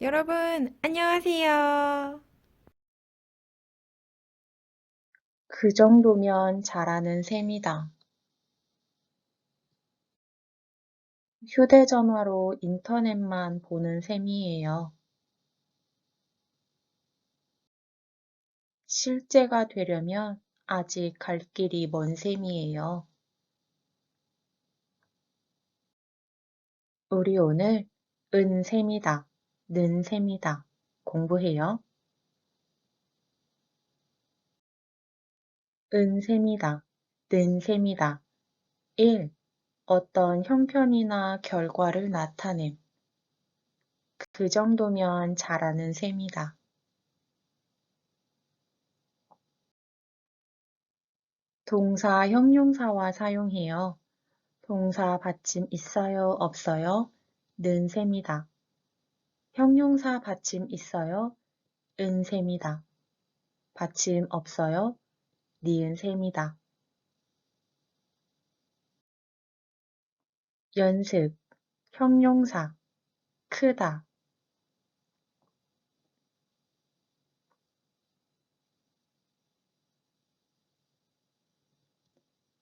여러분, 안녕하세요. 그 정도면 잘하는 셈이다. 휴대전화로 인터넷만 보는 셈이에요. 실제가 되려면 아직 갈 길이 먼 셈이에요. 우리 오늘 은 셈이다, 는 셈이다 공부해요. 은 셈이다, 는 셈이다. 1. 어떤 형편이나 결과를 나타냄. 그 정도면 잘하는 셈이다. 동사 형용사와 사용해요. 동사 받침 있어요, 없어요? 는 셈이다. 형용사 받침 있어요? 은 셈이다. 받침 없어요? 니은 셈이다. 연습, 형용사, 크다.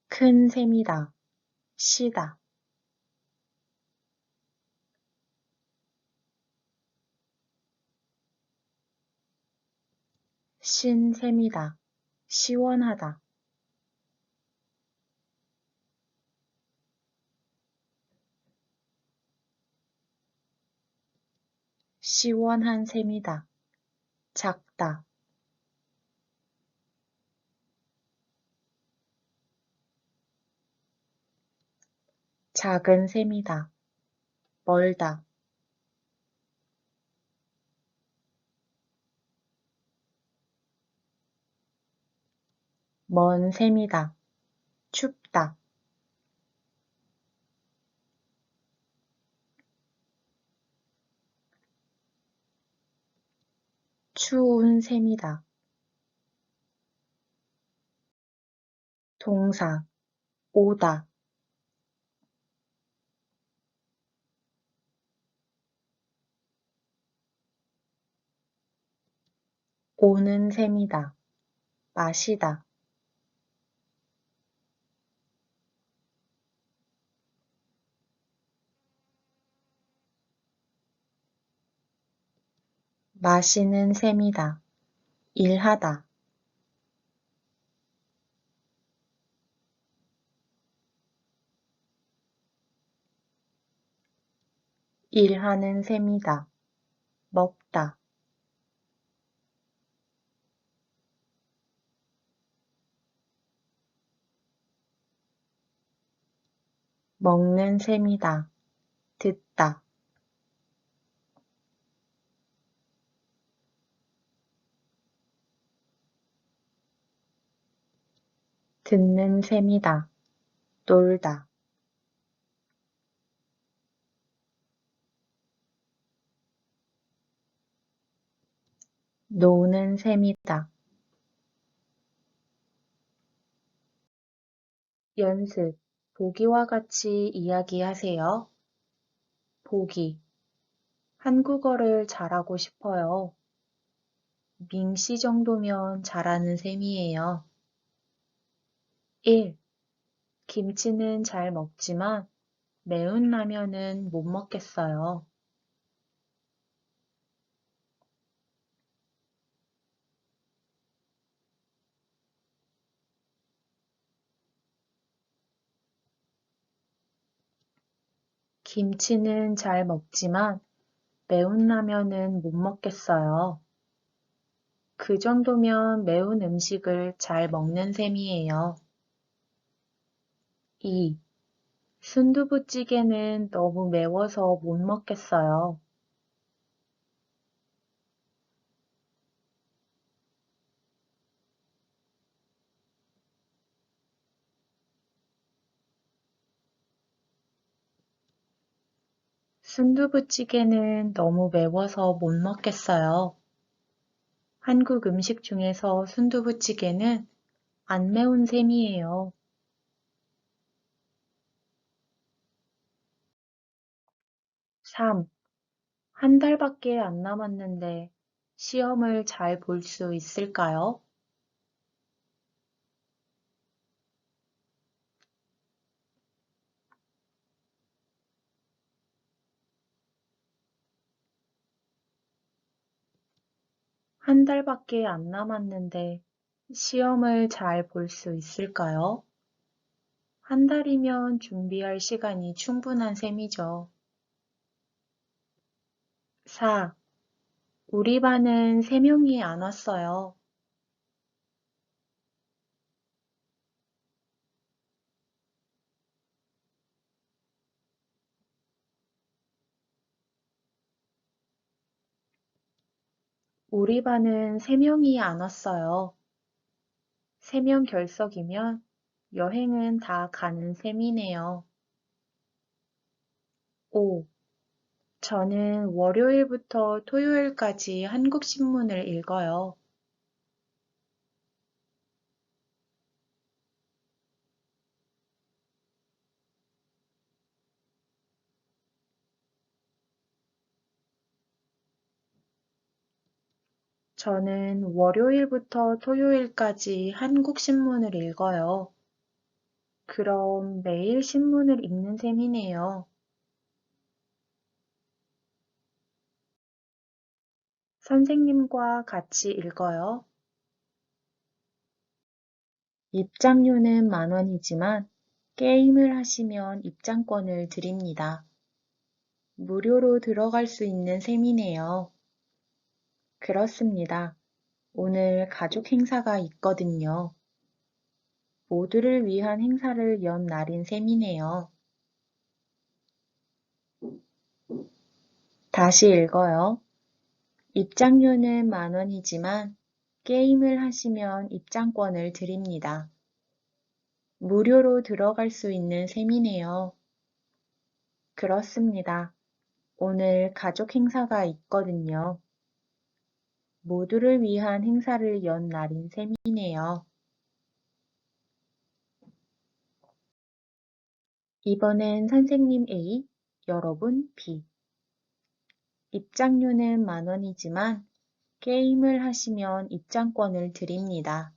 큰 셈이다. 시다. 신 셈이다. 시원하다. 시원한 셈이다. 작다. 작은 셈이다. 멀다. 먼 셈이다. 춥다. 추운 셈이다. 동사 오다. 오는 셈이다. 마시다. 마시는 셈이다. 일하다. 일하는 셈이다. 먹다. 먹는 셈이다. 듣다. 듣는 셈이다. 놀다. 노는 셈이다. 연습. 보기와 같이 이야기하세요. 보기. 한국어를 잘하고 싶어요. 밍씨 정도면 잘하는 셈이에요. 1. 김치는 잘 먹지만 매운 라면은 못 먹겠어요. 김치는 잘 먹지만 매운 라면은 못 먹겠어요. 그 정도면 매운 음식을 잘 먹는 셈이에요. 2. 순두부찌개는 너무 매워서 못 먹겠어요. 순두부찌개는 너무 매워서 못 먹겠어요. 한국 음식 중에서 순두부찌개는 안 매운 셈이에요. 3. 한 달밖에 안 남았는데 시험을 잘 볼 수 있을까요? 한 달밖에 안 남았는데 시험을 잘 볼 수 있을까요? 한 달이면 준비할 시간이 충분한 셈이죠. 4. 우리 반은 3명이 안 왔어요. 우리 반은 3명이 안 왔어요. 3명 결석이면 여행은 다 가는 셈이네요. 5. 저는 월요일부터 토요일까지 한국 신문을 읽어요. 저는 월요일부터 토요일까지 한국 신문을 읽어요. 그럼 매일 신문을 읽는 셈이네요. 선생님과 같이 읽어요. 입장료는 만 원이지만 게임을 하시면 입장권을 드립니다. 무료로 들어갈 수 있는 셈이네요. 그렇습니다. 오늘 가족 행사가 있거든요. 모두를 위한 행사를 연 날인 셈이네요. 다시 읽어요. 입장료는 만 원이지만 게임을 하시면 입장권을 드립니다. 무료로 들어갈 수 있는 셈이네요. 그렇습니다. 오늘 가족 행사가 있거든요. 모두를 위한 행사를 연 날인 셈이네요. 이번엔 선생님 A, 여러분 B. 입장료는 만 원이지만 게임을 하시면 입장권을 드립니다.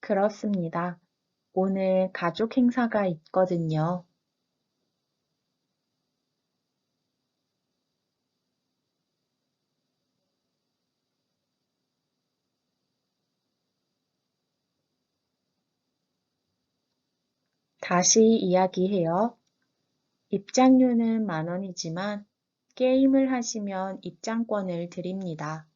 그렇습니다. 오늘 가족 행사가 있거든요. 다시 이야기해요. 입장료는 만 원이지만 게임을 하시면 입장권을 드립니다.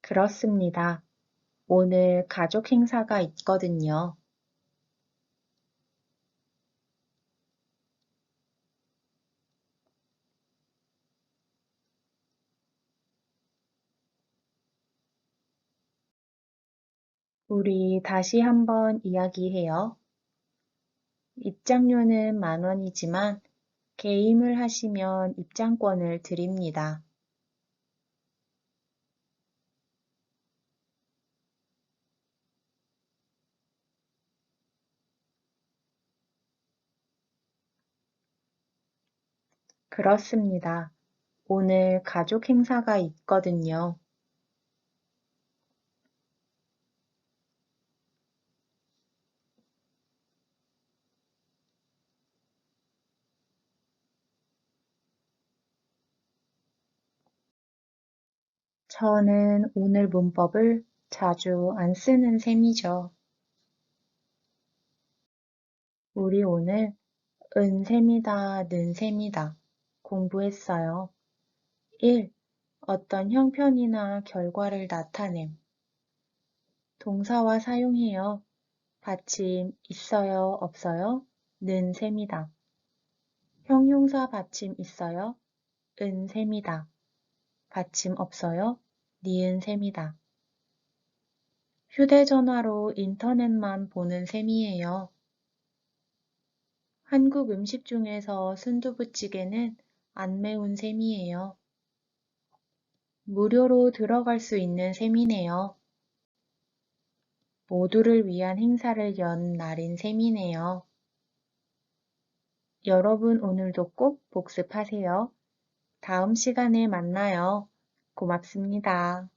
그렇습니다. 오늘 가족 행사가 있거든요. 우리 다시 한번 이야기해요. 입장료는 만 원이지만 게임을 하시면 입장권을 드립니다. 그렇습니다. 오늘 가족 행사가 있거든요. 저는 오늘 문법을 자주 안 쓰는 셈이죠. 우리 오늘 은 셈이다, 는 셈이다 공부했어요. 1. 어떤 형편이나 결과를 나타냄. 동사와 사용해요. 받침 있어요, 없어요? 는 셈이다. 형용사 받침 있어요? 은 셈이다. 받침 없어요? 니은 셈이다. 휴대전화로 인터넷만 보는 셈이에요. 한국 음식 중에서 순두부찌개는 안 매운 셈이에요. 무료로 들어갈 수 있는 셈이네요. 모두를 위한 행사를 연 날인 셈이네요. 여러분 오늘도 꼭 복습하세요. 다음 시간에 만나요. 고맙습니다.